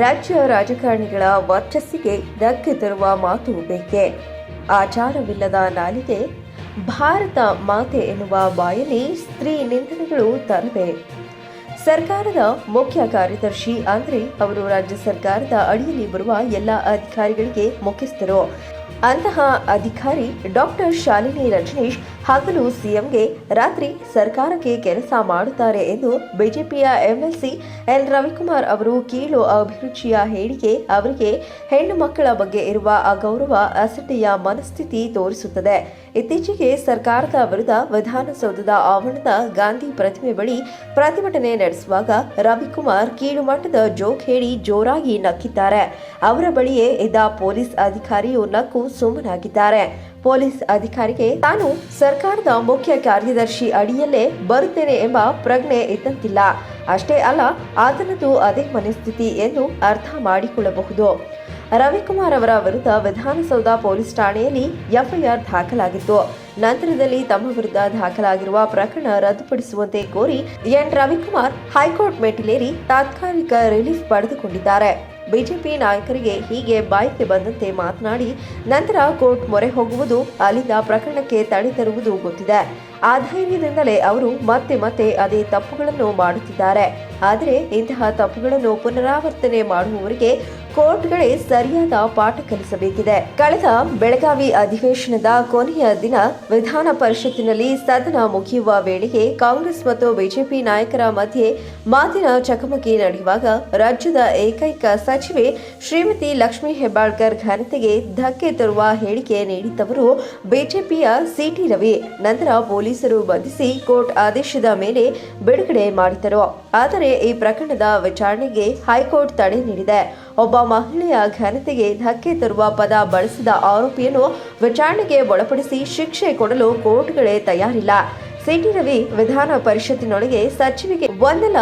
ರಾಜ್ಯ ರಾಜಕಾರಣಿಗಳ ವರ್ಚಸ್ಸಿಗೆ ಧಕ್ಕೆ ತರುವ ಮಾತು ಬೇಕೆ? ಆಚಾರವಿಲ್ಲದ ನಾಲಿಗೆ ಭಾರತ ಮಾತೆ ಎನ್ನುವ ಬಾಯಲ್ಲಿ ಸ್ತ್ರೀ ನಿಂದನೆಗಳು ತರವೆ ಸರ್ಕಾರದ ಮುಖ್ಯ ಕಾರ್ಯದರ್ಶಿ ಅಂದ್ರೆ ಅವರು ರಾಜ್ಯ ಸರ್ಕಾರದ ಅಡಿಯಲ್ಲಿ ಬರುವ ಎಲ್ಲ ಅಧಿಕಾರಿಗಳಿಗೆ ಮುಖ್ಯಸ್ಥರು. ಅಂತಹ ಅಧಿಕಾರಿ ಡಾಕ್ಟರ್ ಶಾಲಿನಿ ರಜನೀಶ್ ಹಗಲು ಸಿಎಂಗೆ ರಾತ್ರಿ ಸರ್ಕಾರಕ್ಕೆ ಕೆಲಸ ಮಾಡುತ್ತಾರೆ ಎಂದು ಬಿಜೆಪಿಯ ಎಂಎಲ್ಸಿ ಎಲ್ ರವಿಕುಮಾರ್ ಅವರು ಕೀಳು ಅಭಿರುಚಿಯ ಹೇಳಿಕೆ ಅವರಿಗೆ ಹೆಣ್ಣು ಮಕ್ಕಳ ಬಗ್ಗೆ ಇರುವ ಅಗೌರವ ಅಸಟ್ಟೆಯ ಮನಸ್ಥಿತಿ ತೋರಿಸುತ್ತದೆ. ಇತ್ತೀಚೆಗೆ ಸರ್ಕಾರದ ವಿರುದ್ಧ ವಿಧಾನಸೌಧದ ಆವರಣದ ಗಾಂಧಿ ಪ್ರತಿಮೆ ಬಳಿ ಪ್ರತಿಭಟನೆ ನಡೆಸುವಾಗ ರವಿಕುಮಾರ್ ಕೀಳುಮಟ್ಟದ ಜೋಕ್ ಹೇಳಿ ಜೋರಾಗಿ ನಕ್ಕಿದ್ದಾರೆ. ಅವರ ಬಳಿಯೇ ಇದ್ದ ಪೊಲೀಸ್ ಅಧಿಕಾರಿಯು ನಕ್ಕು ಸುಮ್ಮನಾಗಿದ್ದಾರೆ. ಪೊಲೀಸ್ ಅಧಿಕಾರಿಗೆ ತಾನು ಸರ್ಕಾರದ ಮುಖ್ಯ ಕಾರ್ಯದರ್ಶಿ ಅಡಿಯಲ್ಲೇ ಬರುತ್ತೇನೆ ಎಂಬ ಪ್ರಜ್ಞೆ ಇದ್ದಂತಿಲ್ಲ. ಅಷ್ಟೇ ಅಲ್ಲ ಆತನದು ಅದೇ ಮನಸ್ಥಿತಿ ಎಂದು ಅರ್ಥ ಮಾಡಿಕೊಳ್ಳಬಹುದು. ರವಿಕುಮಾರ್ ಅವರ ವಿರುದ್ಧ ವಿಧಾನಸೌಧ ಪೊಲೀಸ್ ಠಾಣೆಯಲ್ಲಿ ಎಫ್ಐಆರ್ ದಾಖಲಾಗಿತ್ತು. ನಂತರದಲ್ಲಿ ತಮ್ಮ ವಿರುದ್ಧ ದಾಖಲಾಗಿರುವ ಪ್ರಕರಣ ರದ್ದುಪಡಿಸುವಂತೆ ಕೋರಿ ಎನ್. ರವಿಕುಮಾರ್ ಹೈಕೋರ್ಟ್ ಮೆಟ್ಟಿಲೇರಿ ತಾತ್ಕಾಲಿಕ ರಿಲೀಫ್ ಪಡೆದುಕೊಂಡಿದ್ದಾರೆ. ಬಿಜೆಪಿ ನಾಯಕರಿಗೆ ಹೀಗೆ ಬಾಯಿಗೆ ಬಂದಂತೆ ಮಾತನಾಡಿ, ನಂತರ ಕೋರ್ಟ್ ಮೊರೆ ಹೋಗುವುದು, ಅಲ್ಲಿಂದ ಪ್ರಕರಣಕ್ಕೆ ತಡೆ ತರುವುದು ಗೊತ್ತಿದೆ. ಆ ಧೈರ್ಯದಿಂದಲೇ ಅವರು ಮತ್ತೆ ಮತ್ತೆ ಅದೇ ತಪ್ಪುಗಳನ್ನು ಮಾಡುತ್ತಿದ್ದಾರೆ. ಆದರೆ ಇಂತಹ ತಪ್ಪುಗಳನ್ನು ಪುನರಾವರ್ತನೆ ಮಾಡುವವರಿಗೆ ಕೋರ್ಟ್ಗಳೇ ಸರಿಯಾದ ಪಾಠ ಕಲಿಸಬೇಕಿದೆ. ಕಳೆದ ಬೆಳಗಾವಿ ಅಧಿವೇಶನದ ಕೊನೆಯ ದಿನ ವಿಧಾನ ಪರಿಷತ್ತಿನಲ್ಲಿ ಸದನ ಮುಗಿಯುವ ವೇಳೆಗೆ ಕಾಂಗ್ರೆಸ್ ಮತ್ತು ಬಿಜೆಪಿ ನಾಯಕರ ಮಧ್ಯೆ ಮಾತಿನ ಚಕಮಕಿ ನಡೆಯುವಾಗ ರಾಜ್ಯದ ಏಕೈಕ ಸಚಿವೆ ಶ್ರೀಮತಿ ಲಕ್ಷ್ಮೀ ಹೆಬ್ಬಾಳ್ಕರ್ ಘನತೆಗೆ ಧಕ್ಕೆ ತರುವ ಹೇಳಿಕೆ ನೀಡಿದ್ದವರು ಬಿಜೆಪಿಯ ಸಿಟಿ ರವಿ. ನಂತರ ಪೊಲೀಸರು ಬಂಧಿಸಿ ಕೋರ್ಟ್ ಆದೇಶದ ಮೇಲೆ ಬಿಡುಗಡೆ ಮಾಡಿದರು ಆದರೆ ಈ ಪ್ರಕರಣದ ವಿಚಾರಣೆಗೆ ಹೈಕೋರ್ಟ್ ತಡೆ ನೀಡಿದೆ. ಒಬ್ಬ ಮಹಿಳೆಯ ಘನತೆಗೆ ಧಕ್ಕೆ ತರುವ ಪದ ಬಳಸಿದ ಆರೋಪಿಯನ್ನು ವಿಚಾರಣೆಗೆ ಒಳಪಡಿಸಿ ಶಿಕ್ಷೆ ಕೊಡಲು ಕೋರ್ಟ್ಗಳೇ ತಯಾರಿಲ್ಲ. ಸಿಟಿ ರವಿ ವಿಧಾನ ಪರಿಷತ್ತಿನೊಳಗೆ ಸಚಿವಿಗೆ ಒಂದಲ್ಲ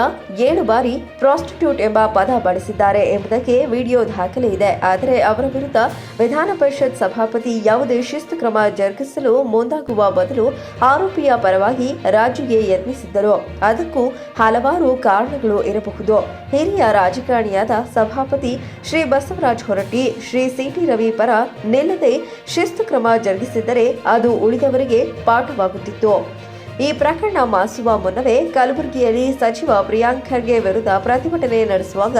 ಏಳು ಬಾರಿ ಪ್ರಾಸ್ಟಿಟ್ಯೂಟ್ ಎಂಬ ಪದ ಬಳಸಿದ್ದಾರೆ ಎಂಬುದಕ್ಕೆ ವಿಡಿಯೋ ದಾಖಲೆ ಇದೆ. ಆದರೆ ಅವರ ವಿರುದ್ಧ ವಿಧಾನ ಪರಿಷತ್ ಸಭಾಪತಿ ಯಾವುದೇ ಶಿಸ್ತು ಕ್ರಮ ಜರುಗಿಸಲು ಮುಂದಾಗುವ ಬದಲು ಆರೋಪಿಯ ಪರವಾಗಿ ರಾಜಿಗೆ ಯತ್ನಿಸಿದ್ದರು. ಅದಕ್ಕೂ ಹಲವಾರು ಕಾರಣಗಳು ಇರಬಹುದು. ಹಿರಿಯ ರಾಜಕಾರಣಿಯಾದ ಸಭಾಪತಿ ಶ್ರೀ ಬಸವರಾಜ್ ಹೊರಟ್ಟಿ, ಶ್ರೀ ಸಿಟಿ ರವಿ ಪರ ನಿಲ್ಲದೆ ಶಿಸ್ತು ಕ್ರಮ ಜರುಗಿಸಿದ್ದರೆ ಅದು ಉಳಿದವರಿಗೆ ಪಾಠವಾಗುತ್ತಿತ್ತು. ಈ ಪ್ರಕರಣ ಮಾಸುವ ಮುನ್ನವೇ ಕಲಬುರಗಿಯಲ್ಲಿ ಸಚಿವ ಪ್ರಿಯಾಂಕ್ ಖರ್ಗೆ ವಿರುದ್ಧ ಪ್ರತಿಭಟನೆ ನಡೆಸುವಾಗ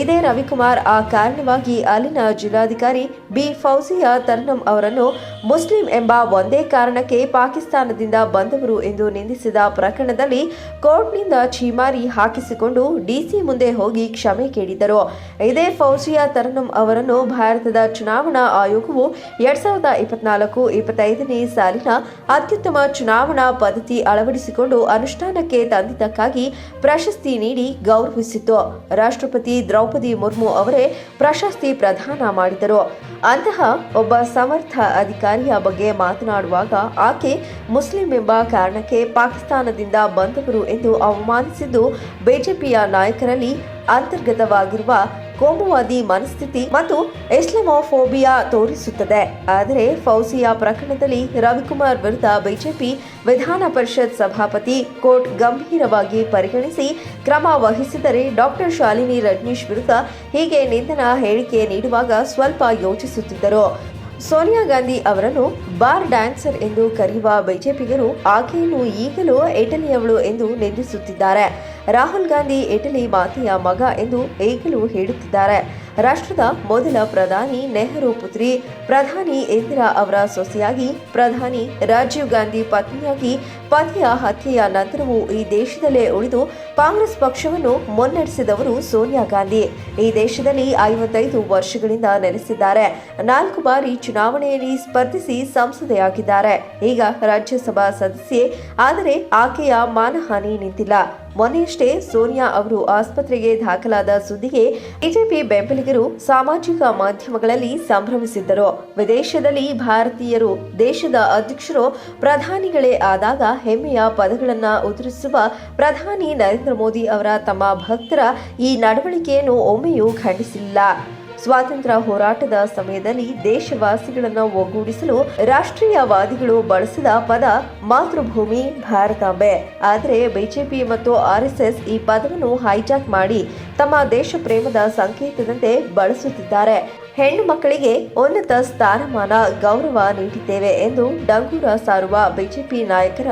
ಇದೇ ರವಿಕುಮಾರ್ ಆ ಕಾರಣವಾಗಿ ಅಲ್ಲಿನ ಜಿಲ್ಲಾಧಿಕಾರಿ ಬಿ ಫೌಜಿಯಾ ತರ್ನಂ ಅವರನ್ನು ಮುಸ್ಲಿಂ ಎಂಬ ಒಂದೇ ಕಾರಣಕ್ಕೆ ಪಾಕಿಸ್ತಾನದಿಂದ ಬಂದವರು ಎಂದು ನಿಂದಿಸಿದ ಪ್ರಕರಣದಲ್ಲಿ ಕೋರ್ಟ್ನಿಂದ ಛೀಮಾರಿ ಹಾಕಿಸಿಕೊಂಡು ಡಿಸಿ ಮುಂದೆ ಹೋಗಿ ಕ್ಷಮೆ ಕೇಳಿದರು ಇದೇ ಫೌಜಿಯಾ ತರ್ನಂ ಅವರನ್ನು ಭಾರತದ ಚುನಾವಣಾ ಆಯೋಗವು ಎರಡ್ ಸಾವಿರದ ಇಪ್ಪತ್ನಾಲ್ಕು ಇಪ್ಪತ್ತೈದನೇ ಸಾಲಿನ ಅತ್ಯುತ್ತಮ ಚುನಾವಣಾ ಪದ್ಧತಿ ಅಳವಡಿಸಿಕೊಂಡು ಅನುಷ್ಠಾನಕ್ಕೆ ತಂದಿದ್ದಕ್ಕಾಗಿ ಪ್ರಶಸ್ತಿ ನೀಡಿ ಗೌರವಿಸಿತು ರಾಷ್ಟ್ರಪತಿ ದ್ರೌಪದಿ ಮುರ್ಮು ಅವರೇ ಪ್ರಶಸ್ತಿ ಪ್ರದಾನ ಮಾಡಿದರು. ಅಂತಹ ಒಬ್ಬ ಸಮರ್ಥ ಅಧಿಕಾರಿಯ ಬಗ್ಗೆ ಮಾತನಾಡುವಾಗ ಆಕೆ ಮುಸ್ಲಿಂ ಎಂಬ ಕಾರಣಕ್ಕೆ ಪಾಕಿಸ್ತಾನದಿಂದ ಬಂದವರು ಎಂದು ಅವಮಾನಿಸಿದ್ದು ಬಿಜೆಪಿಯ ನಾಯಕರಲ್ಲಿ ಅಂತರ್ಗತವಾಗಿರುವ ಕೋಮುವಾದಿ ಮನಸ್ಥಿತಿ ಮತ್ತು ಇಸ್ಲಾಮೋಫೋಬಿಯಾ ತೋರಿಸುತ್ತದೆ. ಆದರೆ ಫೌಸಿಯಾ ಪ್ರಕರಣದಲ್ಲಿ ರವಿಕುಮಾರ್ ವಿರುದ್ಧ ಬಿಜೆಪಿ ವಿಧಾನ ಪರಿಷತ್ ಸಭಾಪತಿ ಕೋರ್ಟ್ ಗಂಭೀರವಾಗಿ ಪರಿಗಣಿಸಿ ಕ್ರಮ ವಹಿಸಿದರೆ ಡಾಕ್ಟರ್ ಶಾಲಿನಿ ರಜನೀಶ್ ವಿರುದ್ಧ ಹೀಗೆ ನಿಂದನ ಹೇಳಿಕೆ ನೀಡುವಾಗ ಸ್ವಲ್ಪ ಯೋಚಿಸುತ್ತಿದ್ದರು. ಸೋನಿಯಾ ಗಾಂಧಿ ಅವರನ್ನು ಬಾರ್ ಡ್ಯಾನ್ಸರ್ ಎಂದು ಕರೆಯುವ ಬಿಜೆಪಿಗರು ಆಕೆಯನ್ನು ಈಗಲೂ ಇಟಲಿಯವಳು ಎಂದು ನಿಂದಿಸುತ್ತಿದ್ದಾರೆ. ರಾಹುಲ್ ಗಾಂಧಿ ಇಟಲಿ ಮಾತೆಯ ಮಗ ಎಂದು ಈಗಲೂ ಹೇಳುತ್ತಿದ್ದಾರೆ. ರಾಷ್ಟ್ರದ ಮೊದಲ ಪ್ರಧಾನಿ ನೆಹರು ಪುತ್ರಿ, ಪ್ರಧಾನಿ ಇಂದಿರಾ ಅವರ ಸೊಸೆಯಾಗಿ, ಪ್ರಧಾನಿ ರಾಜೀವ್ ಗಾಂಧಿ ಪತ್ನಿಯಾಗಿ ಪತಿಯ ಹತ್ಯೆಯ ನಂತರವೂ ಈ ದೇಶದಲ್ಲೇ ಉಳಿದು ಕಾಂಗ್ರೆಸ್ ಪಕ್ಷವನ್ನು ಮುನ್ನಡೆಸಿದವರು ಸೋನಿಯಾ ಗಾಂಧಿ. ಈ ದೇಶದಲ್ಲಿ ಐವತ್ತೈದು ವರ್ಷಗಳಿಂದ ನೆಲೆಸಿದ್ದಾರೆ. ನಾಲ್ಕು ಬಾರಿ ಚುನಾವಣೆಯಲ್ಲಿ ಸ್ಪರ್ಧಿಸಿ ಸಂಸದೆಯಾಗಿದ್ದಾರೆ. ಈಗ ರಾಜ್ಯಸಭಾ ಸದಸ್ಯೆ, ಆದರೆ ಆಕೆಯ ಮಾನಹಾನಿ ನಿಂತಿಲ್ಲ. ಮೊನ್ನೆಯಷ್ಟೇ ಸೋನಿಯಾ ಅವರು ಆಸ್ಪತ್ರೆಗೆ ದಾಖಲಾದ ಸುದ್ದಿಗೆ ಬಿಜೆಪಿ ಬೆಂಬಲಿಗರು ಸಾಮಾಜಿಕ ಮಾಧ್ಯಮಗಳಲ್ಲಿ ಸಂಭ್ರಮಿಸಿದ್ದರು. ವಿದೇಶದಲ್ಲಿ ಭಾರತೀಯರು ದೇಶದ ಅಧ್ಯಕ್ಷರು ಪ್ರಧಾನಿಗಳೇ ಆದಾಗ ಹೆಮ್ಮೆಯ ಪದಗಳನ್ನು ಉದುರಿಸುವ ಪ್ರಧಾನಿ ನರೇಂದ್ರ ಮೋದಿ ಅವರ ತಮ್ಮ ಭಕ್ತರ ಈ ನಡವಳಿಕೆಯನ್ನು ಒಮ್ಮೆಯೂ ಖಂಡಿಸಿಲ್ಲ. ಸ್ವಾತಂತ್ರ್ಯ ಹೋರಾಟದ ಸಮಯದಲ್ಲಿ ದೇಶವಾಸಿಗಳನ್ನು ಒಗ್ಗೂಡಿಸಲು ರಾಷ್ಟ್ರೀಯವಾದಿಗಳು ಬಳಸಿದ ಪದ ಮಾತೃಭೂಮಿ ಭಾರತಾಂಬೆ. ಆದರೆ ಬಿಜೆಪಿ ಮತ್ತು ಆರ್ಎಸ್ಎಸ್ ಈ ಪದವನ್ನು ಹೈಜಾಕ್ ಮಾಡಿ ತಮ್ಮ ದೇಶ ಪ್ರೇಮದ ಸಂಕೇತದಂತೆ ಬಳಸುತ್ತಿದ್ದಾರೆ. ಹೆಣ್ಣು ಮಕ್ಕಳಿಗೆ ಉನ್ನತ ಸ್ಥಾನಮಾನ ಗೌರವ ನೀಡಿದ್ದೇವೆ ಎಂದು ಡಂಗೂರ ಸಾರುವ ಬಿಜೆಪಿ ನಾಯಕರ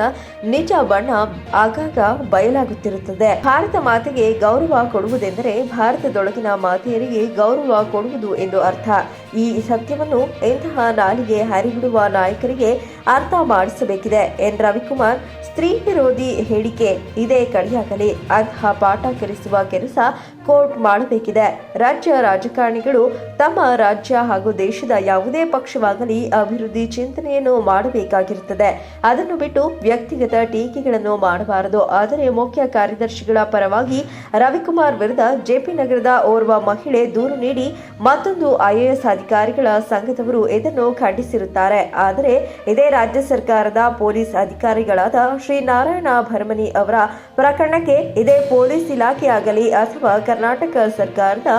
ನಿಜ ಬಣ್ಣ ಆಗಾಗ ಬಯಲಾಗುತ್ತಿರುತ್ತದೆ. ಭಾರತ ಮಾತೆಗೆ ಗೌರವ ಕೊಡುವುದೆಂದರೆ ಭಾರತದೊಳಗಿನ ಮಾತೆಯರಿಗೆ ಗೌರವ ಕೊಡುವುದು ಎಂದು ಅರ್ಥ. ಈ ಸತ್ಯವನ್ನು ಇಂತಹ ನಾಲಿಗೆ ಹರಿಬಿಡುವ ನಾಯಕರಿಗೆ ಅರ್ಥ ಮಾಡಿಸಬೇಕಿದೆ. ಎನ್. ರವಿಕುಮಾರ್ ಸ್ತ್ರೀ ವಿರೋಧಿ ಹೇಳಿಕೆ ಇದೇ ಕಡೆಯಾಗಲಿ ಅರ್ಹ ಪಾಠ ಕಲಿಸುವ ಕೆಲಸ ಕೋರ್ಟ್ ಮಾಡಬೇಕಿದೆ. ರಾಜ್ಯ ರಾಜಕಾರಣಿಗಳು ತಮ್ಮ ರಾಜ್ಯ ಹಾಗೂ ದೇಶದ ಯಾವುದೇ ಪಕ್ಷವಾಗಲಿ ಅಭಿವೃದ್ಧಿ ಚಿಂತನೆಯನ್ನು ಮಾಡಬೇಕಾಗಿರುತ್ತದೆ. ಅದನ್ನು ಬಿಟ್ಟು ವ್ಯಕ್ತಿಗತ ಟೀಕೆಗಳನ್ನು ಮಾಡಬಾರದು. ಆದರೆ ಮುಖ್ಯ ಕಾರ್ಯದರ್ಶಿಗಳ ಪರವಾಗಿ ರವಿಕುಮಾರ್ ವಿರುದ್ಧ ಜೆಪಿ ನಗರದ ಓರ್ವ ಮಹಿಳೆ ದೂರು ನೀಡಿ ಮತ್ತೊಂದು ಐಎಎಸ್ ಅಧಿಕಾರಿಗಳ ಸಂಘದವರು ಇದನ್ನು ಖಂಡಿಸಿರುತ್ತಾರೆ. ಆದರೆ ಇದೇ ರಾಜ್ಯ ಸರ್ಕಾರದ ಪೊಲೀಸ್ ಅಧಿಕಾರಿಗಳಾದ ಶ್ರೀ ನಾರಾಯಣ ಭರಮನಿ ಅವರ ಪ್ರಕರಣಕ್ಕೆ ಇದೇ ಪೊಲೀಸ್ ಇಲಾಖೆಯಾಗಲಿ ಅಥವಾ ಕರ್ನಾಟಕ ಸರ್ಕಾರದ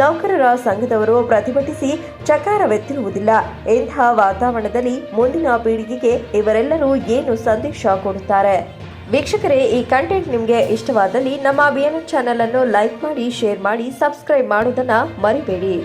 ನೌಕರರ ಸಂಘದವರು ಪ್ರತಿಭಟಿಸಿ ಚಕಾರವೆತ್ತಿರುವುದಿಲ್ಲ. ಇಂತಹ ವಾತಾವರಣದಲ್ಲಿ ಮುಂದಿನ ಪೀಳಿಗೆಗೆ ಇವರೆಲ್ಲರೂ ಏನು ಸಂದೇಶ ಕೊಡುತ್ತಾರೆ? ವೀಕ್ಷಕರೇ, ಈ ಕಂಟೆಂಟ್ ನಿಮಗೆ ಇಷ್ಟವಾದಲ್ಲಿ ನಮ್ಮ ಬಿ ಚಾನೆಲ್ ಅನ್ನು ಲೈಕ್ ಮಾಡಿ ಶೇರ್ ಮಾಡಿ ಸಬ್ಸ್ಕ್ರೈಬ್ ಮಾಡುವುದನ್ನು ಮರಿಬೇಡಿ.